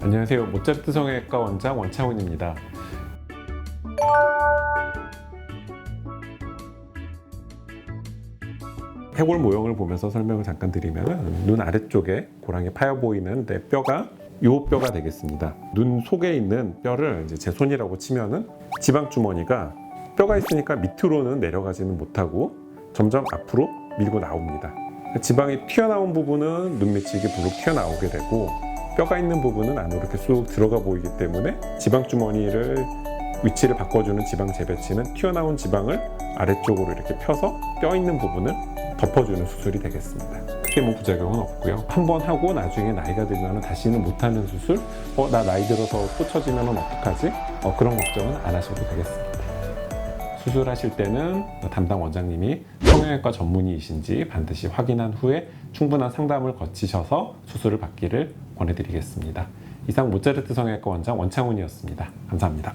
안녕하세요. 모차르트 성형외과 원장 원창훈입니다. 해골 모형을 보면서 설명을 잠깐 드리면 눈 아래쪽에 고랑이 파여 보이는 내 뼈가 요 뼈가 되겠습니다. 눈 속에 있는 뼈를 이제 제 손이라고 치면은 지방 주머니가 뼈가 있으니까 밑으로는 내려가지는 못하고 점점 앞으로 밀고 나옵니다. 지방이 튀어나온 부분은 눈 밑이 이게 부룩 튀어나오게 되고 뼈가 있는 부분은 안으로 이렇게 쑥 들어가 보이기 때문에 지방 주머니를 위치를 바꿔주는 지방 재배치는 튀어나온 지방을 아래쪽으로 이렇게 펴서 뼈 있는 부분을 덮어주는 수술이 되겠습니다. 크게 뭐 부작용은 없고요. 한 번 하고 나중에 나이가 들면 다시는 못하는 수술, 어, 나 나이 들어서 또 처지면 어떡하지? 어, 그런 걱정은 안 하셔도 되겠습니다. 수술하실 때는 담당 원장님이 성형외과 전문의이신지 반드시 확인한 후에 충분한 상담을 거치셔서 수술을 받기를 권해드리겠습니다. 이상 모차르트 성형외과 원장 원창훈이었습니다. 감사합니다.